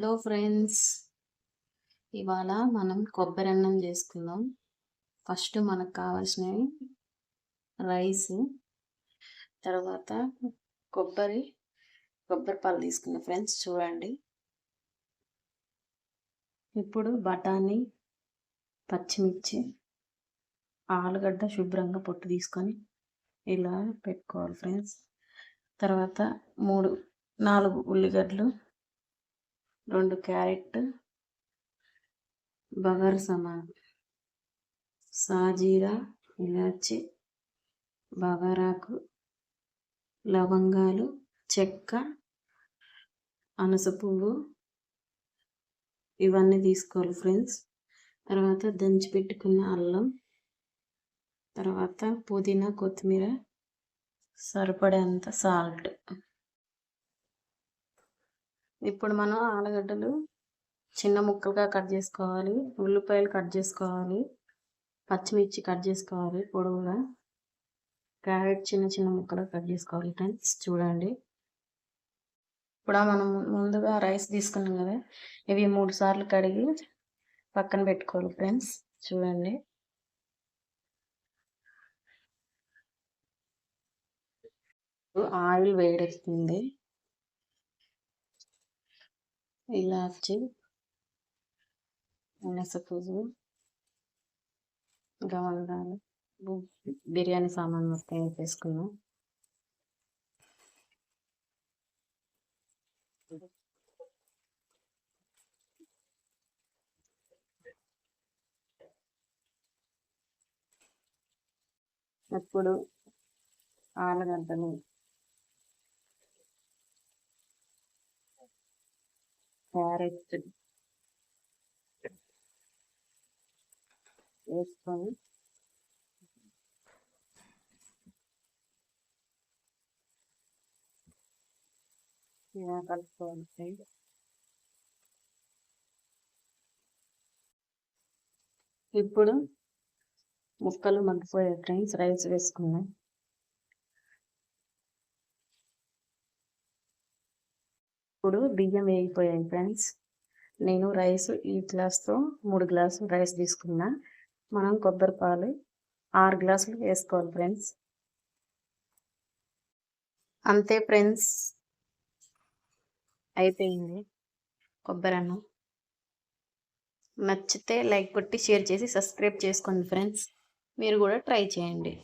Hello friends ఇవాళ మనం కొబ్బరి అన్నం చేసుకుందాం. ఫస్ట్ మనకు కావాల్సినవి రైస్ తర్వాత కొబ్బరి కొబ్బరి పాలు తీసుకున్నాం ఫ్రెండ్స్ చూడండి. ఇప్పుడు బఠానీ పచ్చిమిర్చి ఆలుగడ్డ శుభ్రంగా పొట్టు తీసుకొని ఇలా పెట్టుకోవాలి ఫ్రెండ్స్ తర్వాత మూడు నాలుగు ఉల్లిగడ్డలు రెండు క్యారెట్ బగర్ సమాన్ సాజీరా ఇలాచి బగారాకు లవంగాలు చెక్క అనస పువ్వు. ఇవన్నీ తీసుకోవాలి ఫ్రెండ్స్. తర్వాత దంచి పెట్టుకున్న అల్లం. తర్వాత పుదీనా కొత్తిమీర. సరిపడేంత సాల్ట్. ఇప్పుడు మనం ఆలుగడ్డలు చిన్న ముక్కలుగా కట్ చేసుకోవాలి. ఉల్లిపాయలు కట్ చేసుకోవాలి. పచ్చిమిర్చి కట్ చేసుకోవాలి పొడవుగా. క్యారెట్ చిన్న చిన్న ముక్కలు కట్ చేసుకోవాలి ఫ్రెండ్స్. చూడండి. ఇప్పుడు మనం ముందుగా రైస్ తీసుకున్నాం కదా ఇవి మూడు సార్లు కడిగి పక్కన పెట్టుకోవాలి ఫ్రెండ్స్. చూడండి. ఆయిల్ వేడెక్కుతుంది ఇలాచి పువ్వు గవలదాలు బిర్యానీ సామాన్ మొత్తం వేసుకున్నాం ఇప్పుడు ఆలుగడ్డలు క్యారెట్ వేసుకొని కలుపుకోవాలి ఇప్పుడు ముక్కలు మగ్గిపోయాయి ఫ్రెండ్స్ రైస్ వేసుకున్నాం ఇప్పుడు బియ్యం వేగిపోయాయి ఫ్రెండ్స్. నేను రైస్ ఈ గ్లాస్తో మూడు గ్లాసులు రైస్ తీసుకున్నా. మనం కొబ్బరి పాలు ఆరు గ్లాసులు వేసుకోవాలి ఫ్రెండ్స్. అంతే ఫ్రెండ్స్. అయిపోయింది కొబ్బరి అన్నం. నచ్చితే లైక్ కొట్టి షేర్ చేసి సబ్స్క్రైబ్ చేసుకోండి ఫ్రెండ్స్. మీరు కూడా ట్రై చేయండి.